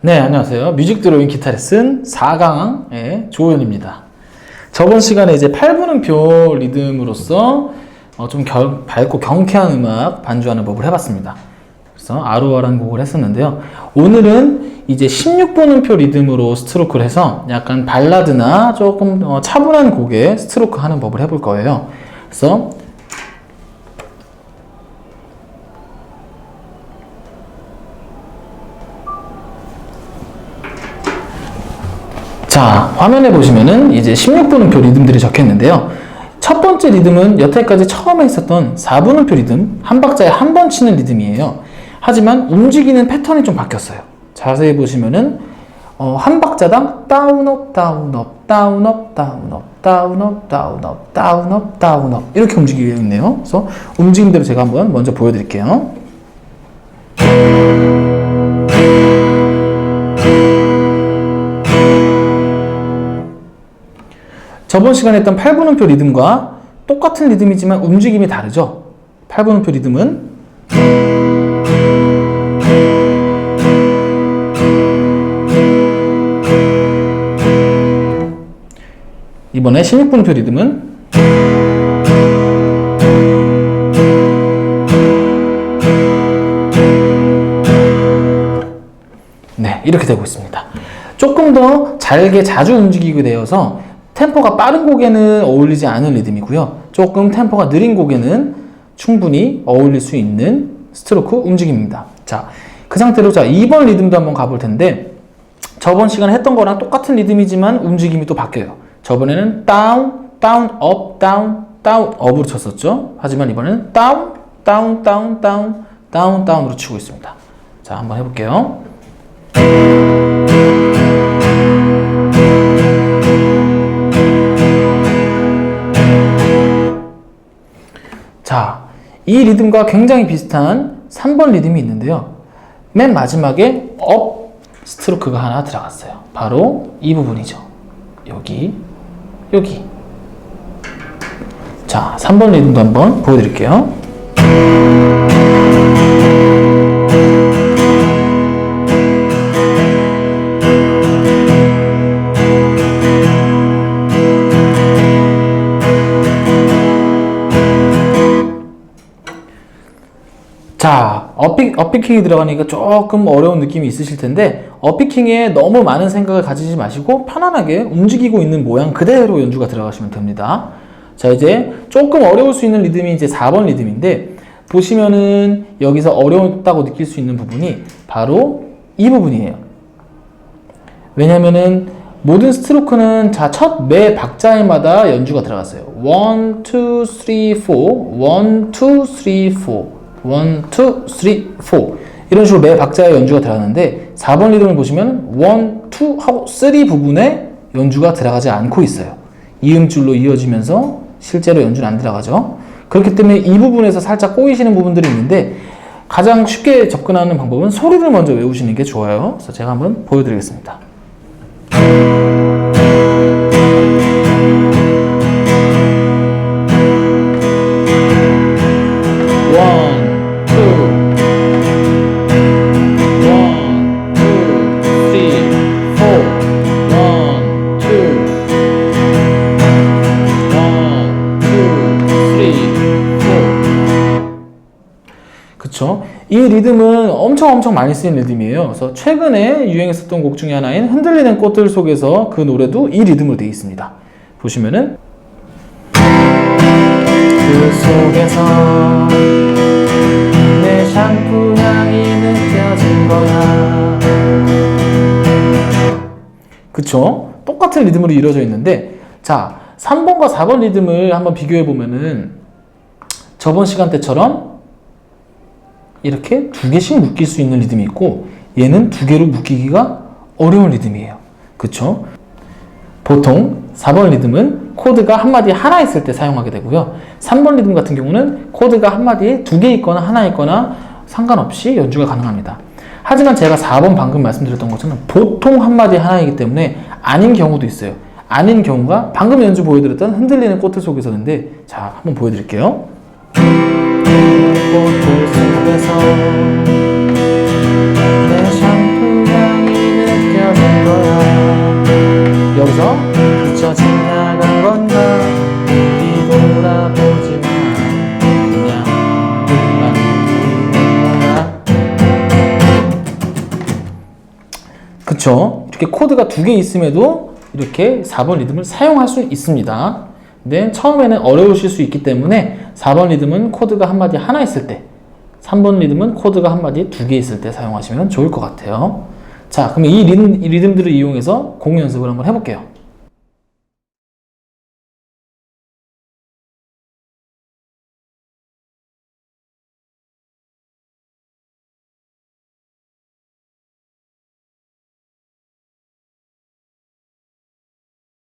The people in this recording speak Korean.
네, 안녕하세요. 뮤직 드로잉 기타 레슨 4강의 조현입니다. 저번 시간에 이제 8분음표 리듬으로서 어, 좀 결- 밝고 경쾌한 음악 반주하는 법을 해봤습니다. 그래서 아로아라는 곡을 했었는데요. 오늘은 이제 16분음표 리듬으로 스트로크를 해서 약간 발라드나 조금 어, 차분한 곡에 스트로크 하는 법을 해볼 거예요. 그래서 자, 화면에 보시면은 이제 16분음표 리듬들이 적혀 있는데요. 첫 번째 리듬은 여태까지 처음에 했었던 4분음표 리듬, 한 박자에 한 번 치는 리듬이에요. 하지만 움직이는 패턴이 좀 바뀌었어요. 자세히 보시면은 어, 한 박자당 다운업 다운업 다운업 다운업 다운업 다운업 다운업 다운업 이렇게 움직이고 있네요. 그래서 움직임대로 제가 한번 먼저 보여드릴게요. 저번 시간에 했던 8분음표 리듬과 똑같은 리듬이지만 움직임이 다르죠. 8분음표 리듬은 이번에 16분음표 리듬은 네, 이렇게 되고 있습니다. 조금 더 잘게 자주 움직이게 되어서 템포가 빠른 곡에는 어울리지 않은 리듬이고요. 조금 템포가 느린 곡에는 충분히 어울릴 수 있는 스트로크 움직임입니다. 자, 그 상태로 자, 2번 리듬도 한번 가볼 텐데 저번 시간에 했던 거랑 똑같은 리듬이지만 움직임이 또 바뀌어요. 저번에는 다운, 다운, 업, 다운, 다운, 업으로 쳤었죠. 하지만 이번에는 다운, 다운, 다운, 다운, 다운, 다운으로 치고 있습니다. 자, 한번 해볼게요. 리듬과 굉장히 비슷한 3번 리듬이 있는데요. 맨 마지막에 업 스트로크가 하나 들어갔어요. 바로 이 부분이죠. 여기, 여기. 자, 3번 리듬도 한번 보여드릴게요. 자, 어픽, 어피킹이 들어가니까 조금 어려운 느낌이 있으실 텐데, 어피킹에 너무 많은 생각을 가지지 마시고, 편안하게 움직이고 있는 모양 그대로 연주가 들어가시면 됩니다. 자, 이제 조금 어려울 수 있는 리듬이 이제 4번 리듬인데, 보시면은 여기서 어려웠다고 느낄 수 있는 부분이 바로 이 부분이에요. 왜냐면은 모든 스트로크는 자, 첫 매 박자에마다 연주가 들어갔어요. 1, 2, 3, 4, 1, 2, 3, 4. 1, 2, 3, 4 이런 식으로 매 박자에 연주가 들어가는데 4번 리듬을 보시면 1, 2 하고 3 부분에 연주가 들어가지 않고 있어요. 이음줄로 이어지면서 실제로 연주는 안 들어가죠. 그렇기 때문에 이 부분에서 살짝 꼬이시는 부분들이 있는데 가장 쉽게 접근하는 방법은 소리를 먼저 외우시는 게 좋아요. 그래서 제가 한번 보여드리겠습니다. 그쵸? 이 리듬은 엄청 엄청 많이 쓰인 리듬이에요. 그래서 최근에 유행했었던 곡 중에 하나인 흔들리는 꽃들 속에서 그 노래도 이 리듬으로 되어 있습니다. 보시면은 그 속에서 내 샴푸 향이 느껴진 거야. 그쵸? 똑같은 리듬으로 이루어져 있는데, 자, 3번과 4번 리듬을 한번 비교해 보면은, 저번 시간 때처럼 이렇게 두 개씩 묶일 수 있는 리듬이 있고, 얘는 두 개로 묶이기가 어려운 리듬이에요. 그쵸? 보통 4번 리듬은 코드가 한 마디에 하나 있을 때 사용하게 되고요. 3번 리듬 같은 경우는 코드가 한 마디에 두 개 있거나 하나 있거나 상관없이 연주가 가능합니다. 하지만 제가 4번 방금 말씀드렸던 것처럼 보통 한 마디에 하나이기 때문에 아닌 경우도 있어요. 아닌 경우가 방금 연주 보여드렸던 흔들리는 꽃들 속에서인데 자 한번 보여드릴게요. 속에서 내 샴푸 향이 여기서 그저 지나간 건가? 거야. 그쵸? 이렇게 코드가 두 개 있음에도 이렇게 4번 리듬을 사용할 수 있습니다. 근데 처음에는 어려우실 수 있기 때문에 4번 리듬은 코드가 한마디 하나 있을 때 3번 리듬은 코드가 한마디 두개 있을 때 사용하시면 좋을 것 같아요. 자 그럼 이 리듬, 이 리듬들을 이용해서 공연 연습을 한번 해볼게요